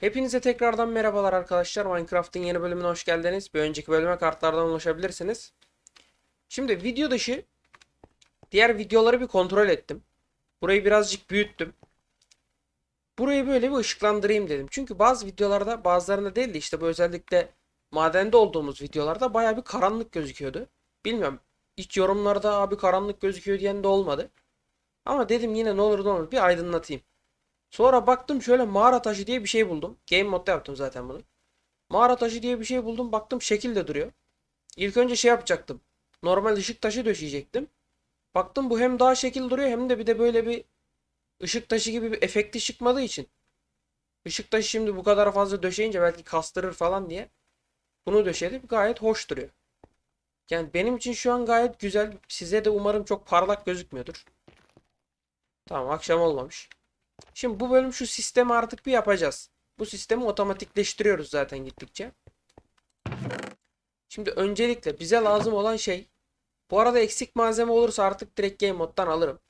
Hepinize tekrardan merhabalar arkadaşlar. Minecraft'ın yeni bölümüne hoş geldiniz. Bir önceki bölüme kartlardan ulaşabilirsiniz. Şimdi video dışı diğer videoları bir kontrol ettim. Burayı birazcık büyüttüm. Burayı böyle bir ışıklandırayım dedim. Çünkü bazı videolarda bazılarında değil de işte bu özellikle madende olduğumuz videolarda baya bir karanlık gözüküyordu. Bilmiyorum hiç yorumlarda abi karanlık gözüküyor diyen de olmadı. Ama dedim yine ne olur ne olur bir aydınlatayım. Sonra baktım şöyle mağara taşı diye bir şey buldum. Game modda yaptım zaten bunu. Mağara taşı diye bir şey buldum. Baktım şekil de duruyor. İlk önce şey yapacaktım. Normal ışık taşı döşeyecektim. Baktım bu hem daha şekil duruyor hem de bir de böyle bir ışık taşı gibi bir efekti çıkmadığı için. Işık taşı şimdi bu kadar fazla döşeyince belki kastırır falan diye. Bunu döşedim. Gayet hoş duruyor. Yani benim için şu an gayet güzel. Size de umarım çok parlak gözükmüyordur. Tamam akşam olmamış. Şimdi bu bölüm şu sistemi artık bir yapacağız. Bu sistemi otomatikleştiriyoruz zaten gittikçe. Şimdi öncelikle bize lazım olan şey bu arada eksik malzeme olursa artık direkt game moddan alırım.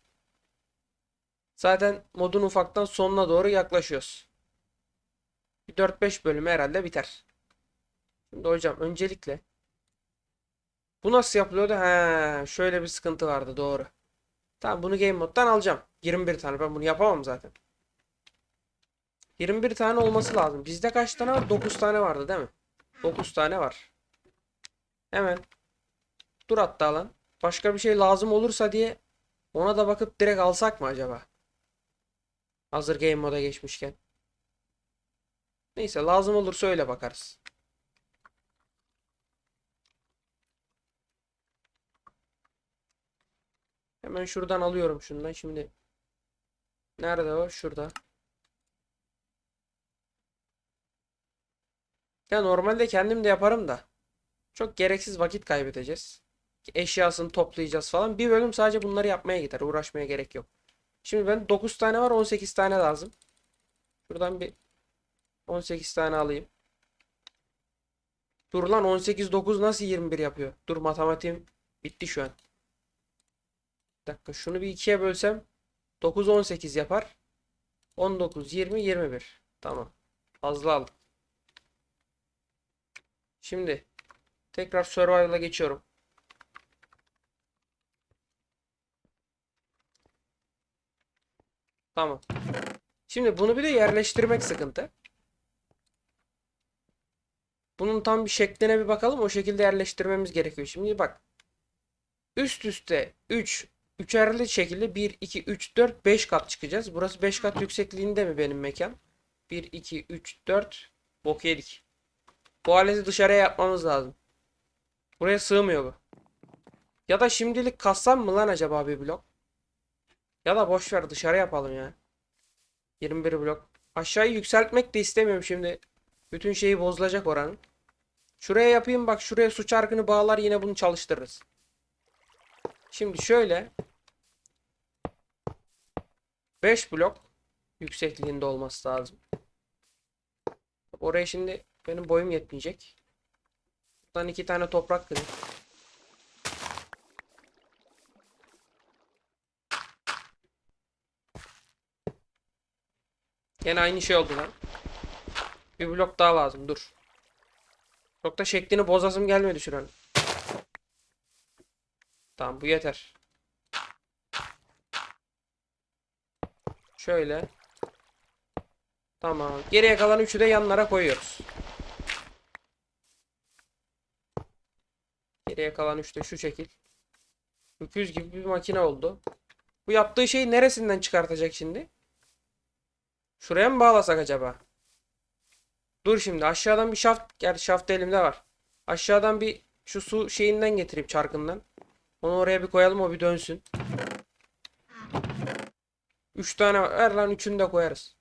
Zaten modun ufaktan sonuna doğru yaklaşıyoruz. Bir 4-5 bölümü herhalde biter. Şimdi hocam öncelikle bu nasıl yapılıyordu? He, şöyle bir sıkıntı vardı doğru. Tamam bunu game moddan alacağım. 21 tane ben bunu yapamam zaten. 21 tane olması lazım. Bizde kaç tane var? 9 tane vardı değil mi? 9 tane var. Hemen. Dur hatta lan. Başka bir şey lazım olursa diye ona da bakıp direkt alsak mı acaba? Hazır game moda geçmişken. Neyse lazım olursa öyle bakarız. Hemen şuradan alıyorum şundan şimdi. Nerede o? Şurada. Ya normalde kendim de yaparım da. Çok gereksiz vakit kaybedeceğiz. Eşyasını toplayacağız falan. Bir bölüm sadece bunları yapmaya gider. Uğraşmaya gerek yok. Şimdi ben 9 tane var 18 tane lazım. Şuradan bir 18 tane alayım. Dur lan 18 9 nasıl 21 yapıyor? Dur matematiğim bitti şu an. Bir dakika şunu bir ikiye bölsem 9 18 yapar. 19 20 21. Tamam. Fazla aldım. Şimdi tekrar survival'a geçiyorum. Tamam. Şimdi bunu bir de yerleştirmek sıkıntı. Bunun tam bir şekline bir bakalım. O şekilde yerleştirmemiz gerekiyor. Şimdi bak. Üst üste 3 üçerli şekilde 1 2 3 4 5 kat çıkacağız. Burası 5 kat yüksekliğinde mi benim mekan? 1 2 3 4 bok yedik. Bu aleti dışarıya yapmamız lazım. Buraya sığmıyor bu. Ya da şimdilik kassam mı lan acaba bir blok? Ya da boş ver dışarı yapalım ya. 21 blok. Aşağıyı yükseltmek de istemiyorum şimdi. Bütün şeyi bozulacak oranın. Şuraya yapayım bak şuraya su çarkını bağlar yine bunu çalıştırırız. Şimdi şöyle 5 blok yüksekliğinde olması lazım. Oraya şimdi benim boyum yetmeyecek. Buradan iki tane toprak kırayım. Gene aynı şey oldu lan. Bir blok daha lazım dur. Çok da şeklini bozasım gelmedi şuranın. Tamam bu yeter. Şöyle. Tamam. Geriye kalan üçü de yanlara koyuyoruz. Geriye kalan üçü de şu şekil. Öküz gibi bir makine oldu. Bu yaptığı şeyi neresinden çıkartacak şimdi? Şuraya mı bağlasak acaba? Dur şimdi aşağıdan bir şaft. Gerçi şaft elimde var. Aşağıdan bir şu su şeyinden getireyim çarkından. Onu oraya bir koyalım o bir dönsün. Üç tane var. Ver lan üçünü de koyarız.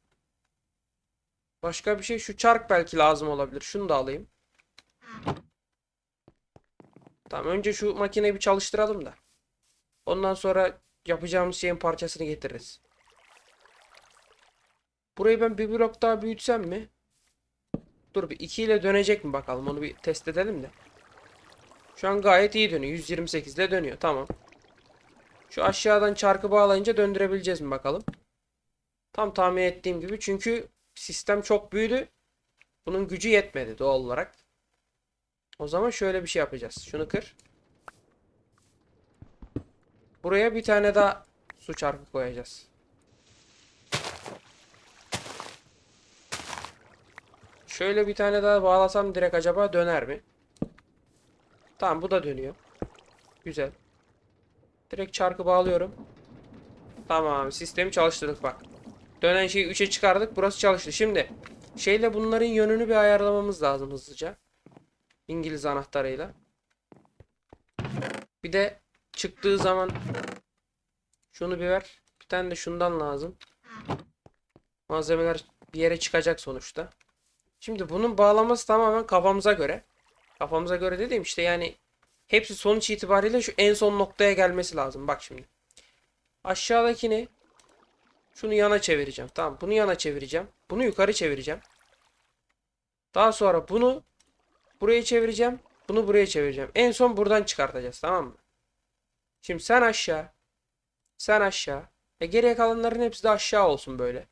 Başka bir şey şu çark belki lazım olabilir. Şunu da alayım. Tamam önce şu makineyi bir çalıştıralım da. Ondan sonra yapacağımız şeyin parçasını getiririz. Burayı ben bir blok daha büyütsem mi? Dur bir 2 ile dönecek mi bakalım onu bir test edelim de. Şu an gayet iyi dönüyor. 128 ile dönüyor. Tamam. Şu aşağıdan çarkı bağlayınca döndürebileceğiz mi bakalım. Tam tahmin ettiğim gibi çünkü sistem çok büyüdü. Bunun gücü yetmedi doğal olarak. O zaman şöyle bir şey yapacağız. Şunu kır. Buraya bir tane daha su çarkı koyacağız. Şöyle bir tane daha bağlasam direkt acaba döner mi? Tamam bu da dönüyor. Güzel. Direkt çarkı bağlıyorum. Tamam sistemi çalıştırdık bak. Dönen şeyi 3'e çıkardık. Burası çalıştı. Şimdi şeyle bunların yönünü bir ayarlamamız lazım hızlıca. İngiliz anahtarıyla. Bir de çıktığı zaman şunu bir ver. Bir tane de şundan lazım. Malzemeler bir yere çıkacak sonuçta. Şimdi bunun bağlaması tamamen kafamıza göre. Kafamıza göre dediğim işte yani hepsi sonuç itibariyle şu en son noktaya gelmesi lazım. Bak şimdi. Aşağıdakini şunu yana çevireceğim. Tamam bunu yana çevireceğim. Bunu yukarı çevireceğim. Daha sonra bunu buraya çevireceğim. Bunu buraya çevireceğim. En son buradan çıkartacağız tamam mı? Şimdi sen aşağı. Sen aşağı. E geriye kalanların hepsi de aşağı olsun böyle.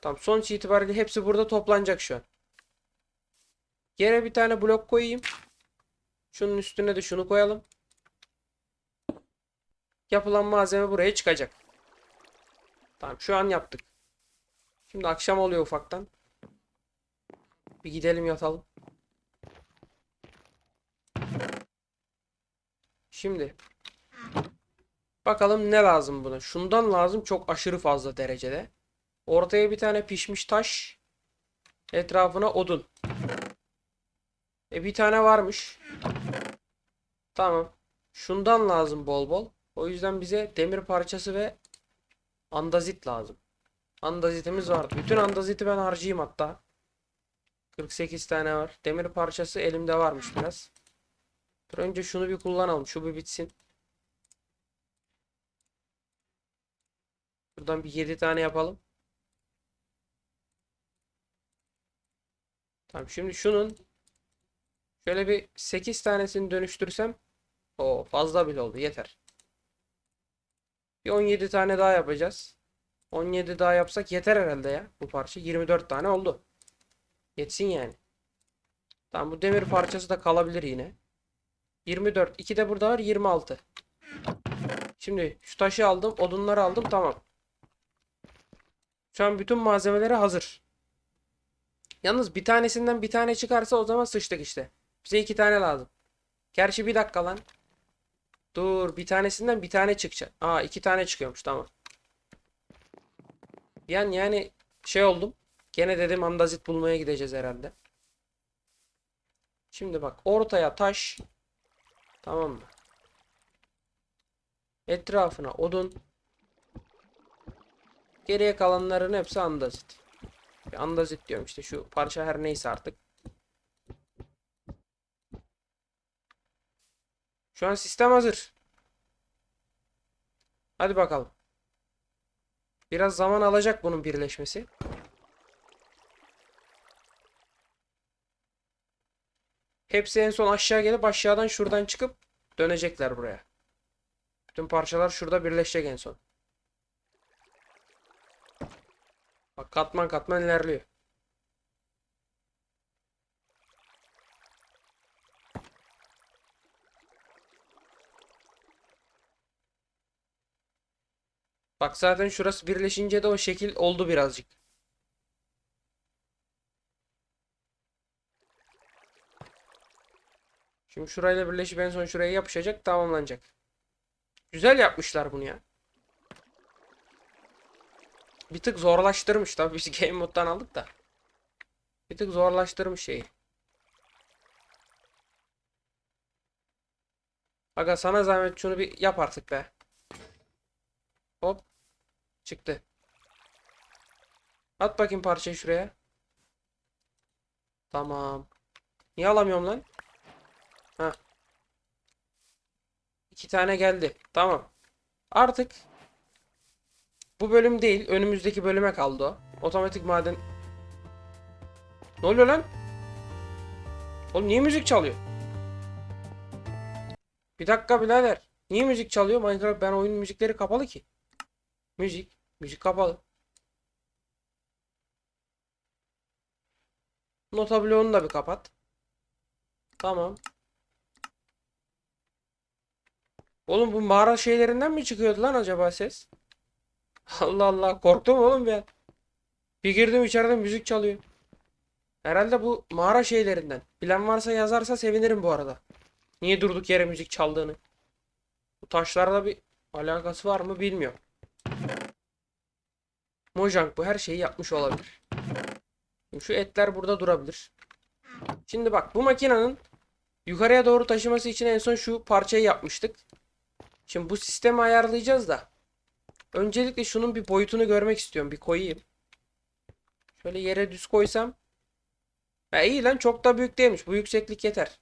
Tamam sonuç itibariyle hepsi burada toplanacak şu an. Yere bir tane blok koyayım. Şunun üstüne de şunu koyalım. Yapılan malzeme buraya çıkacak. Tamam şu an yaptık. Şimdi akşam oluyor ufaktan. Bir gidelim yatalım. Şimdi bakalım ne lazım buna. Şundan lazım çok aşırı fazla derecede. Ortaya bir tane pişmiş taş. Etrafına odun. E bir tane varmış. Tamam. Şundan lazım bol bol. O yüzden bize demir parçası ve andazit lazım. Andazitimiz vardı. Bütün andaziti ben harcayayım hatta. 48 tane var. Demir parçası elimde varmış biraz. Dur önce şunu bir kullanalım. Şu bir bitsin. Buradan bir 7 tane yapalım. Tamam şimdi şunun şöyle bir 8 tanesini dönüştürsem o fazla bile oldu yeter. Bir 17 tane daha yapacağız. 17 daha yapsak yeter herhalde ya bu parça. 24 tane oldu. Yetsin yani. Tamam bu demir parçası da kalabilir yine. 24. 2 de burada var 26. Şimdi şu taşı aldım. Odunları aldım. Tamam. Şu an bütün malzemeleri hazır. Yalnız bir tanesinden bir tane çıkarsa o zaman sıçtık işte. Bize iki tane lazım. Gerçi bir dakika lan. Dur bir tanesinden bir tane çıkacak. Aa iki tane çıkıyormuş tamam. Yani yani şey oldum. Gene dedim andazit bulmaya gideceğiz herhalde. Şimdi bak ortaya taş. Tamam mı? Etrafına odun. Geriye kalanların hepsi andazit. Andazit diyorum işte şu parça her neyse artık. Şu an sistem hazır. Hadi bakalım. Biraz zaman alacak bunun birleşmesi. Hepsi en son aşağı gelip aşağıdan şuradan çıkıp dönecekler buraya. Bütün parçalar şurada birleşecek en son. Bak katman katman ilerliyor. Bak zaten şurası birleşince de o şekil oldu birazcık. Şimdi şurayla birleşip en son şuraya yapışacak tamamlanacak. Güzel yapmışlar bunu ya. Bir tık zorlaştırmış tabii biz game moddan aldık da. Bir tık zorlaştırmış şeyi. Aga sana zahmet şunu bir yap artık be. Hop. Çıktı. At bakayım parçayı şuraya. Tamam. Niye alamıyorum lan? Ha. İki tane geldi. Tamam. Artık bu bölüm değil. Önümüzdeki bölüme kaldı o. Otomatik maden. Ne oluyor lan? Oğlum niye müzik çalıyor? Bir dakika birader. Niye müzik çalıyor? Minecraft ben oyunun müzikleri kapalı ki. Müzik. Müzik kapalı. Nota bloğunu da bir kapat. Tamam. Oğlum bu mağara şeylerinden mi çıkıyordu lan acaba ses? Allah Allah korktum oğlum ben. Bir girdim içeride müzik çalıyor. Herhalde bu mağara şeylerinden. Bilen varsa yazarsa sevinirim bu arada. Niye durduk yere müzik çaldığını. Bu taşlarla bir alakası var mı bilmiyorum. Mojang bu her şeyi yapmış olabilir. Şu etler burada durabilir. Şimdi bak bu makinenin yukarıya doğru taşıması için en son şu parçayı yapmıştık. Şimdi bu sistemi ayarlayacağız da. Öncelikle şunun bir boyutunu görmek istiyorum. Bir koyayım. Şöyle yere düz koysam. Ha iyi lan çok da büyük değilmiş. Bu yükseklik yeter.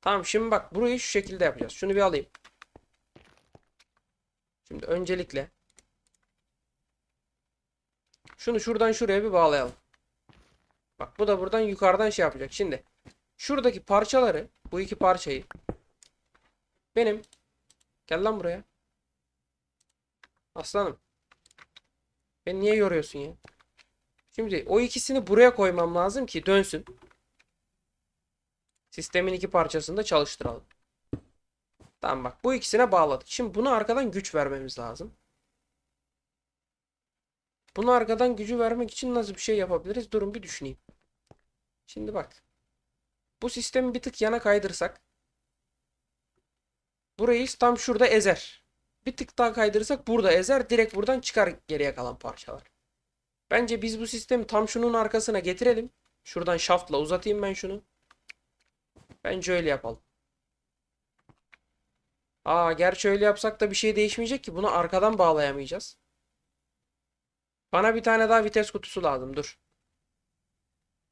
Tamam şimdi bak burayı şu şekilde yapacağız. Şunu bir alayım. Şimdi öncelikle şunu şuradan şuraya bir bağlayalım. Bak bu da buradan yukarıdan şey yapacak. Şimdi şuradaki parçaları bu iki parçayı benim gel lan buraya. Aslanım. Beni niye yoruyorsun ya? Şimdi o ikisini buraya koymam lazım ki dönsün. Sistemin iki parçasını da çalıştıralım. Tamam bak bu ikisine bağladık. Şimdi buna arkadan güç vermemiz lazım. Bunu arkadan gücü vermek için nasıl bir şey yapabiliriz? Durun bir düşüneyim. Şimdi bak. Bu sistemi bir tık yana kaydırsak. Burayı tam şurada ezer. Bir tık daha kaydırırsak burada ezer. Direkt buradan çıkar geriye kalan parçalar. Bence biz bu sistemi tam şunun arkasına getirelim. Şuradan şaftla uzatayım ben şunu. Bence öyle yapalım. Aa gerçi öyle yapsak da bir şey değişmeyecek ki. Bunu arkadan bağlayamayacağız. Bana bir tane daha vites kutusu lazım. Dur.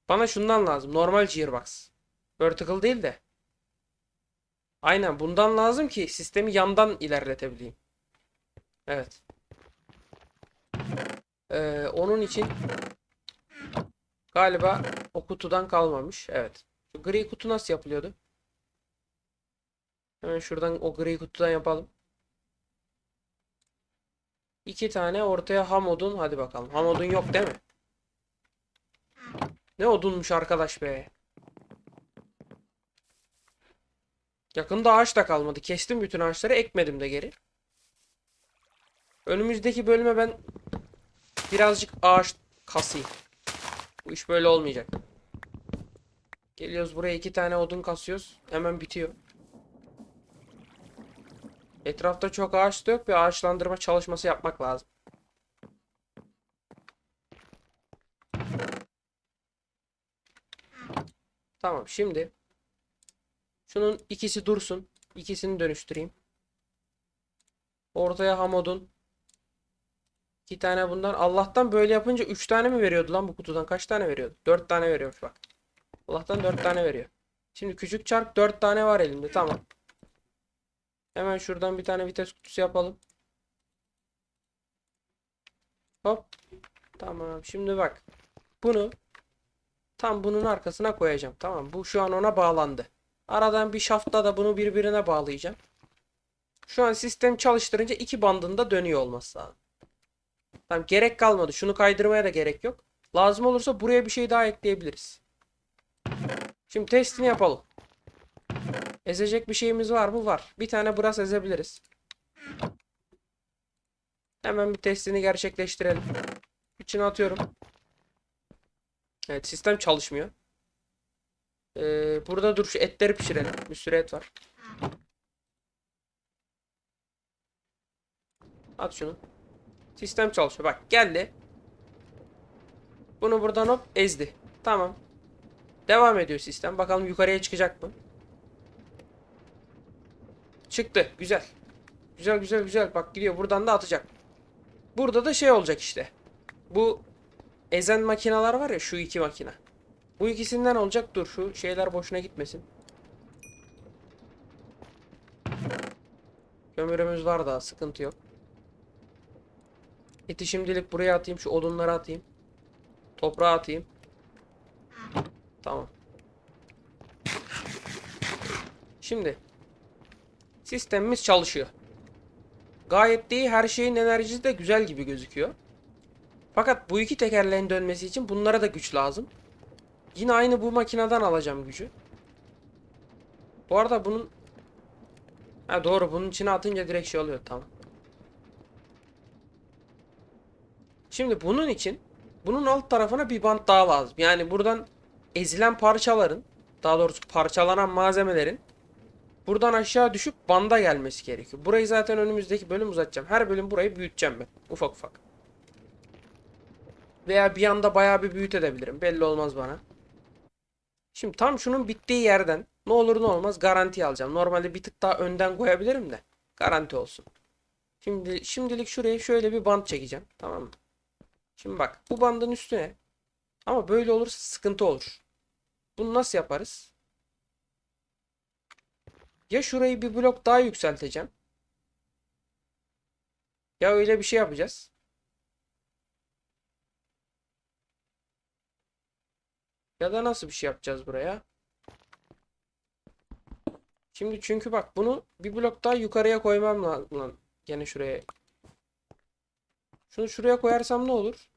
Bana şundan lazım. Normal gearbox. Vertical değil de. Aynen bundan lazım ki sistemi yandan ilerletebileyim. Evet. Ee, onun için galiba o kutudan kalmamış. Evet. Şu gri kutu nasıl yapılıyordu? Hemen şuradan o gri kutudan yapalım. İki tane ortaya ham odun. Hadi bakalım. Ham odun yok değil mi? Ne odunmuş arkadaş be. Yakında ağaç da kalmadı. Kestim bütün ağaçları. Ekmedim de geri. Önümüzdeki bölüme ben birazcık ağaç kasayım. Bu iş böyle olmayacak. Geliyoruz buraya iki tane odun kasıyoruz. Hemen bitiyor. Etrafta çok ağaç da yok. Bir ağaçlandırma çalışması yapmak lazım. Tamam şimdi şunun ikisi dursun. İkisini dönüştüreyim. Ortaya hamodun. İki tane bundan. Allah'tan böyle yapınca üç tane mi veriyordu lan bu kutudan? Kaç tane veriyordu? Dört tane veriyormuş bak. Allah'tan dört tane veriyor. Şimdi küçük çark dört tane var elimde. Tamam. Hemen şuradan bir tane vites kutusu yapalım. Hop. Tamam. Şimdi bak. Bunu tam bunun arkasına koyacağım. Tamam. Bu şu an ona bağlandı. Aradan bir şafta da bunu birbirine bağlayacağım. Şu an sistem çalıştırınca iki bandında dönüyor olması lazım. Tamam gerek kalmadı. Şunu kaydırmaya da gerek yok. Lazım olursa buraya bir şey daha ekleyebiliriz. Şimdi testini yapalım. Ezecek bir şeyimiz var mı? Var. Bir tane brass ezebiliriz. Hemen bir testini gerçekleştirelim. İçine atıyorum. Evet sistem çalışmıyor. Ee, burada dur şu etleri pişirelim. Bir sürü et var. At şunu. Sistem çalışıyor. Bak geldi. Bunu buradan hop ezdi. Tamam. Devam ediyor sistem. Bakalım yukarıya çıkacak mı? Çıktı. Güzel. Güzel güzel güzel. Bak gidiyor. Buradan da atacak. Burada da şey olacak işte. Bu ezen makineler var ya şu iki makine. Bu ikisinden olacak. Dur şu şeyler boşuna gitmesin. Kömürümüz var daha. Sıkıntı yok. Eti şimdilik buraya atayım. Şu odunları atayım. Toprağa atayım. Tamam. Şimdi sistemimiz çalışıyor. Gayet iyi. Her şeyin enerjisi de güzel gibi gözüküyor. Fakat bu iki tekerleğin dönmesi için bunlara da güç lazım. Yine aynı bu makineden alacağım gücü. Bu arada bunun Ha doğru bunun içine atınca direkt şey oluyor tamam. Şimdi bunun için bunun alt tarafına bir bant daha lazım. Yani buradan ezilen parçaların daha doğrusu parçalanan malzemelerin buradan aşağı düşüp banda gelmesi gerekiyor. Burayı zaten önümüzdeki bölüm uzatacağım. Her bölüm burayı büyüteceğim ben. Ufak ufak. Veya bir anda bayağı bir büyütebilirim. Belli olmaz bana. Şimdi tam şunun bittiği yerden ne olur ne olmaz garanti alacağım. Normalde bir tık daha önden koyabilirim de garanti olsun. Şimdi şimdilik şuraya şöyle bir bant çekeceğim. Tamam mı? Şimdi bak bu bandın üstüne ama böyle olursa sıkıntı olur. Bunu nasıl yaparız? Ya şurayı bir blok daha yükselteceğim. Ya öyle bir şey yapacağız. Ya da nasıl bir şey yapacağız buraya? Şimdi çünkü bak bunu bir blok daha yukarıya koymam lazım. Gene şuraya. Şunu şuraya koyarsam ne olur?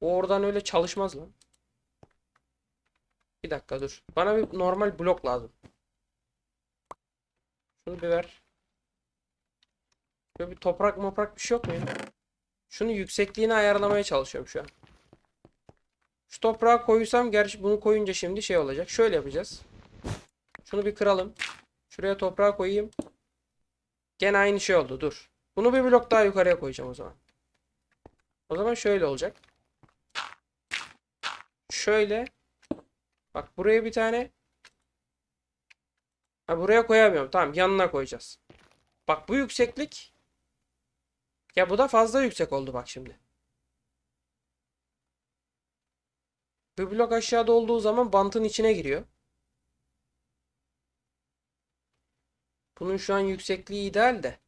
O oradan öyle çalışmaz lan. Bir dakika dur. Bana bir normal blok lazım. Şunu bir ver. Böyle bir toprak moprak bir şey yok mu? Şunu yüksekliğini ayarlamaya çalışıyorum şu an. Şu toprağa koyursam gerçi bunu koyunca şimdi şey olacak. Şöyle yapacağız. Şunu bir kıralım. Şuraya toprağa koyayım. Gene aynı şey oldu. Dur. Bunu bir blok daha yukarıya koyacağım o zaman. O zaman şöyle olacak. Şöyle. Bak buraya bir tane. Ha buraya koyamıyorum. Tamam yanına koyacağız. Bak bu yükseklik. Ya bu da fazla yüksek oldu bak şimdi. Bir blok aşağıda olduğu zaman bantın içine giriyor. Bunun şu an yüksekliği ideal de.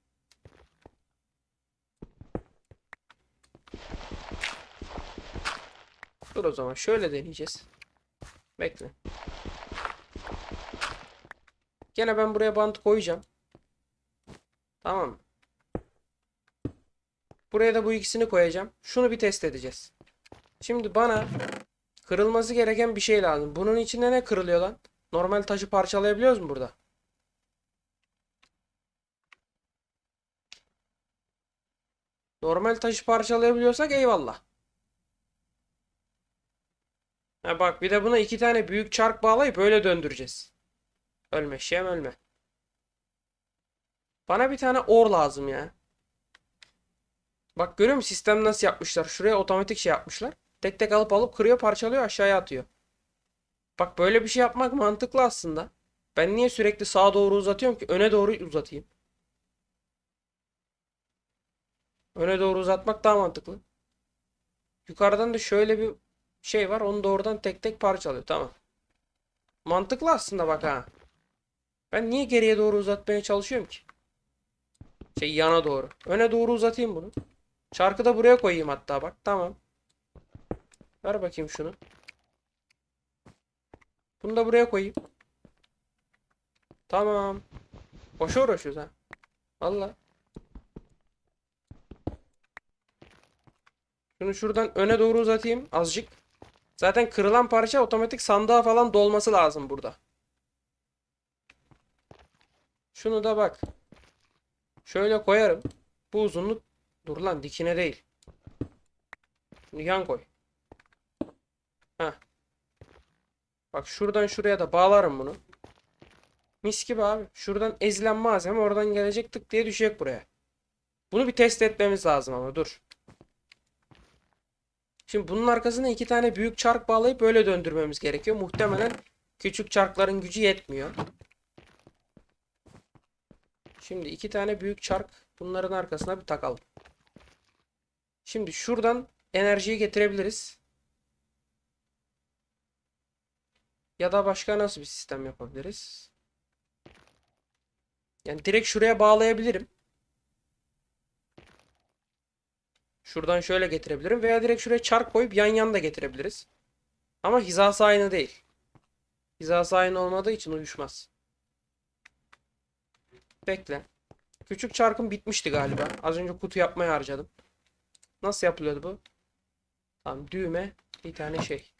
Dur o zaman şöyle deneyeceğiz. Bekle. Gene ben buraya bant koyacağım. Tamam? Buraya da bu ikisini koyacağım. Şunu bir test edeceğiz. Şimdi bana kırılması gereken bir şey lazım. Bunun içinde ne kırılıyor lan? Normal taşı parçalayabiliyoruz mu burada? Normal taşı parçalayabiliyorsak eyvallah. Ha bak bir de buna iki tane büyük çark bağlayıp öyle döndüreceğiz. Ölme şem ölme. Bana bir tane or lazım ya. Bak görüyor musun sistem nasıl yapmışlar? Şuraya otomatik şey yapmışlar. Tek tek alıp alıp kırıyor parçalıyor aşağıya atıyor. Bak böyle bir şey yapmak mantıklı aslında. Ben niye sürekli sağa doğru uzatıyorum ki? Öne doğru uzatayım. Öne doğru uzatmak daha mantıklı. Yukarıdan da şöyle bir şey var. Onu da oradan tek tek parçalıyor. Tamam. Mantıklı aslında bak ha. Ben niye geriye doğru uzatmaya çalışıyorum ki? Şey yana doğru. Öne doğru uzatayım bunu. Çarkı da buraya koyayım hatta bak. Tamam. Ver bakayım şunu. Bunu da buraya koyayım. Tamam. Boşa uğraşıyoruz ha. Valla. Şunu şuradan öne doğru uzatayım azıcık. Zaten kırılan parça otomatik sandığa falan dolması lazım burada. Şunu da bak. Şöyle koyarım. Bu uzunluk dur lan dikine değil. Şunu yan koy. Heh. Bak şuradan şuraya da bağlarım bunu. Mis gibi abi. Şuradan ezilen malzeme oradan gelecek tık diye düşecek buraya. Bunu bir test etmemiz lazım ama dur. Şimdi bunun arkasına iki tane büyük çark bağlayıp böyle döndürmemiz gerekiyor. Muhtemelen küçük çarkların gücü yetmiyor. Şimdi iki tane büyük çark bunların arkasına bir takalım. Şimdi şuradan enerjiyi getirebiliriz. Ya da başka nasıl bir sistem yapabiliriz? Yani direkt şuraya bağlayabilirim. Şuradan şöyle getirebilirim veya direkt şuraya çark koyup yan yan da getirebiliriz. Ama hizası aynı değil. Hizası aynı olmadığı için uyuşmaz. Bekle. Küçük çarkım bitmişti galiba. Az önce kutu yapmaya harcadım. Nasıl yapılıyordu bu? Tamam düğme bir tane şey.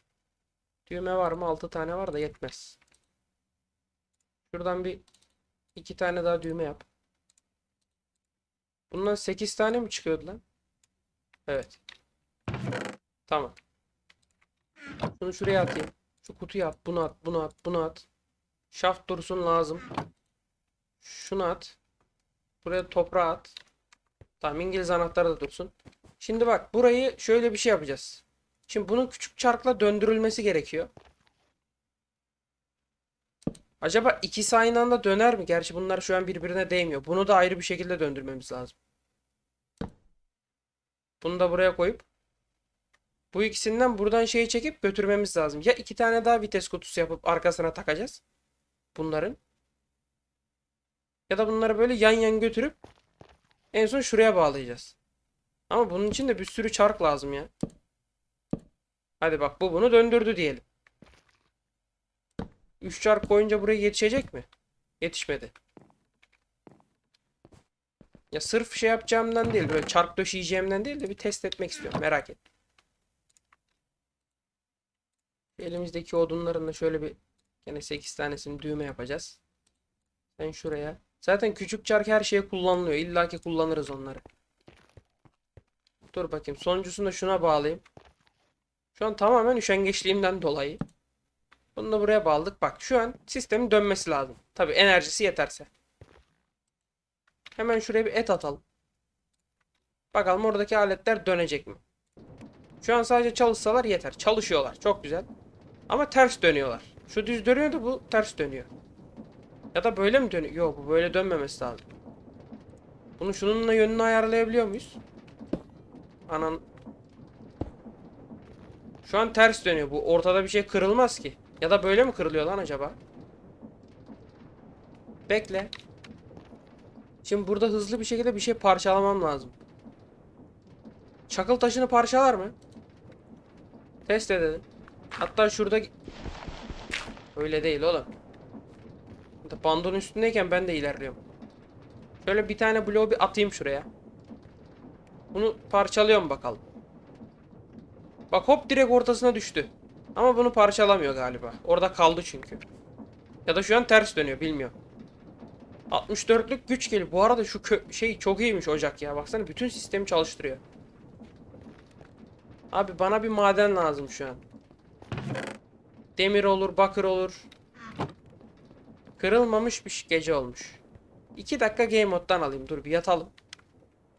Düğme var mı? 6 tane var da yetmez. Şuradan bir iki tane daha düğme yap. Bundan 8 tane mi çıkıyordu lan? Evet. Tamam. Şunu şuraya atayım. Şu kutuya at, bunu at, bunu at, bunu at. Şaft dursun lazım. Şunu at. Buraya toprağı at. Tamam İngiliz anahtarı da dursun. Şimdi bak burayı şöyle bir şey yapacağız. Şimdi bunun küçük çarkla döndürülmesi gerekiyor. Acaba ikisi aynı anda döner mi? Gerçi bunlar şu an birbirine değmiyor. Bunu da ayrı bir şekilde döndürmemiz lazım. Bunu da buraya koyup bu ikisinden buradan şeyi çekip götürmemiz lazım. Ya iki tane daha vites kutusu yapıp arkasına takacağız. Bunların. Ya da bunları böyle yan yan götürüp en son şuraya bağlayacağız. Ama bunun için de bir sürü çark lazım ya. Hadi bak bu bunu döndürdü diyelim. 3 çark koyunca buraya yetişecek mi? Yetişmedi. Ya sırf şey yapacağımdan değil, böyle çark döşeyeceğimden değil de bir test etmek istiyorum. Merak et. Elimizdeki odunların da şöyle bir gene 8 tanesini düğme yapacağız. Sen şuraya. Zaten küçük çark her şeye kullanılıyor. İlla ki kullanırız onları. Dur bakayım. Sonuncusunu da şuna bağlayayım. Şu an tamamen üşengeçliğimden dolayı. Bunu da buraya bağladık. Bak şu an sistemin dönmesi lazım. Tabi enerjisi yeterse. Hemen şuraya bir et atalım. Bakalım oradaki aletler dönecek mi? Şu an sadece çalışsalar yeter. Çalışıyorlar. Çok güzel. Ama ters dönüyorlar. Şu düz dönüyor da bu ters dönüyor. Ya da böyle mi dönüyor? Yok bu böyle dönmemesi lazım. Bunu şununla yönünü ayarlayabiliyor muyuz? Anan. Şu an ters dönüyor. Bu ortada bir şey kırılmaz ki. Ya da böyle mi kırılıyor lan acaba? Bekle. Şimdi burada hızlı bir şekilde bir şey parçalamam lazım. Çakıl taşını parçalar mı? Test edelim. Hatta şurada... Öyle değil oğlum. Bandon üstündeyken ben de ilerliyorum. Şöyle bir tane bloğu bir atayım şuraya. Bunu parçalıyorum bakalım. Bak hop direkt ortasına düştü. Ama bunu parçalamıyor galiba. Orada kaldı çünkü. Ya da şu an ters dönüyor bilmiyorum. 64'lük güç geliyor. Bu arada şu şey çok iyiymiş ocak ya. Baksana bütün sistemi çalıştırıyor. Abi bana bir maden lazım şu an. Demir olur, bakır olur. Kırılmamış bir gece olmuş. 2 dakika game moddan alayım. Dur bir yatalım.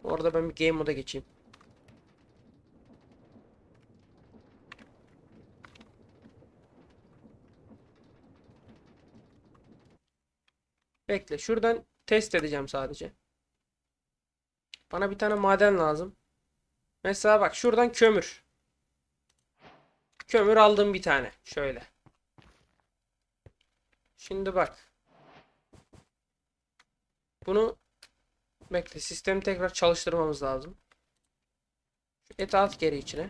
Orada ben bir game moda geçeyim. Bekle. Şuradan test edeceğim sadece. Bana bir tane maden lazım. Mesela bak şuradan kömür. Kömür aldım bir tane. Şöyle. Şimdi bak. Bunu bekle. Sistemi tekrar çalıştırmamız lazım. Şu eti at geri içine.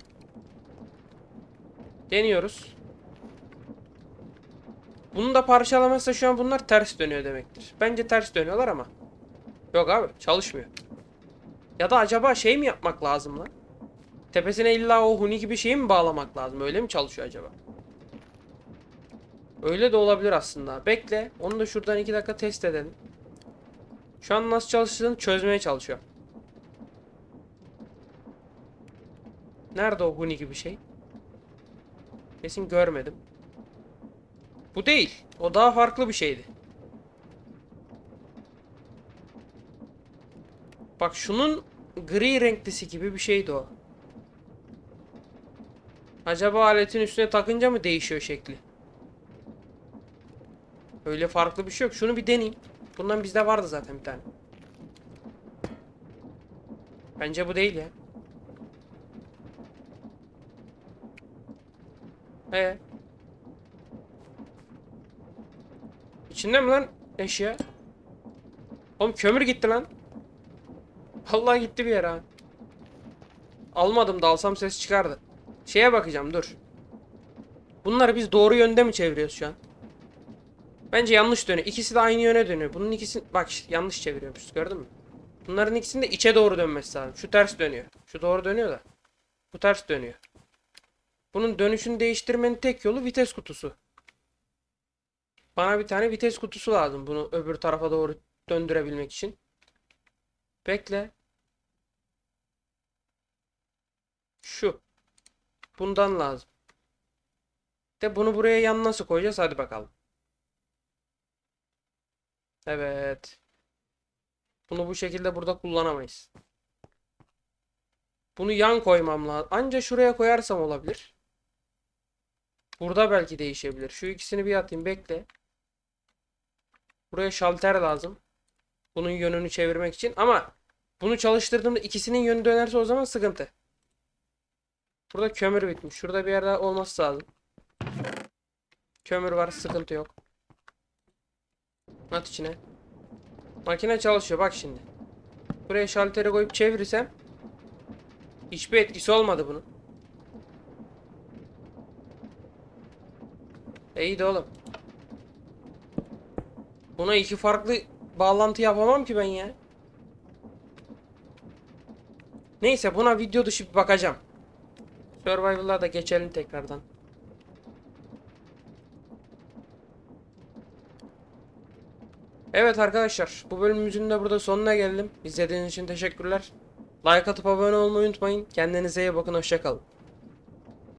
Deniyoruz. Bunu da parçalamazsa şu an bunlar ters dönüyor demektir. Bence ters dönüyorlar ama. Yok abi çalışmıyor. Ya da acaba şey mi yapmak lazım lan? Tepesine illa o huni gibi şeyi mi bağlamak lazım? Öyle mi çalışıyor acaba? Öyle de olabilir aslında. Bekle. Onu da şuradan 2 dakika test edelim. Şu an nasıl çalıştığını çözmeye çalışıyor. Nerede o huni gibi şey? Kesin görmedim. Bu değil. O daha farklı bir şeydi. Bak şunun gri renklisi gibi bir şeydi o. Acaba aletin üstüne takınca mı değişiyor şekli? Öyle farklı bir şey yok. Şunu bir deneyeyim. Bundan bizde vardı zaten bir tane. Bence bu değil ya. He. İçinde mi lan eşya? Oğlum kömür gitti lan. Vallahi gitti bir yere ha. Almadım da alsam ses çıkardı. Şeye bakacağım dur. Bunları biz doğru yönde mi çeviriyoruz şu an? Bence yanlış dönüyor. İkisi de aynı yöne dönüyor. Bunun ikisi bak yanlış çeviriyormuşuz gördün mü? Bunların ikisinin de içe doğru dönmesi lazım. Şu ters dönüyor. Şu doğru dönüyor da. Bu ters dönüyor. Bunun dönüşünü değiştirmenin tek yolu vites kutusu. Bana bir tane vites kutusu lazım bunu öbür tarafa doğru döndürebilmek için. Bekle. Şu. Bundan lazım. De bunu buraya yan nasıl koyacağız? Hadi bakalım. Evet. Bunu bu şekilde burada kullanamayız. Bunu yan koymam lazım. Anca şuraya koyarsam olabilir. Burada belki değişebilir. Şu ikisini bir atayım. Bekle. Buraya şalter lazım. Bunun yönünü çevirmek için. Ama bunu çalıştırdığımda ikisinin yönü dönerse o zaman sıkıntı. Burada kömür bitmiş. Şurada bir yerde olması lazım. Kömür var. Sıkıntı yok. At içine. Makine çalışıyor. Bak şimdi. Buraya şalteri koyup çevirirsem hiçbir etkisi olmadı bunun. E iyi de oğlum. Buna iki farklı bağlantı yapamam ki ben ya. Neyse buna video dışı bir bakacağım. Survival''a da geçelim tekrardan. Evet arkadaşlar bu bölümümüzün de burada sonuna geldim. İzlediğiniz için teşekkürler. Like atıp abone olmayı unutmayın. Kendinize iyi bakın hoşçakalın.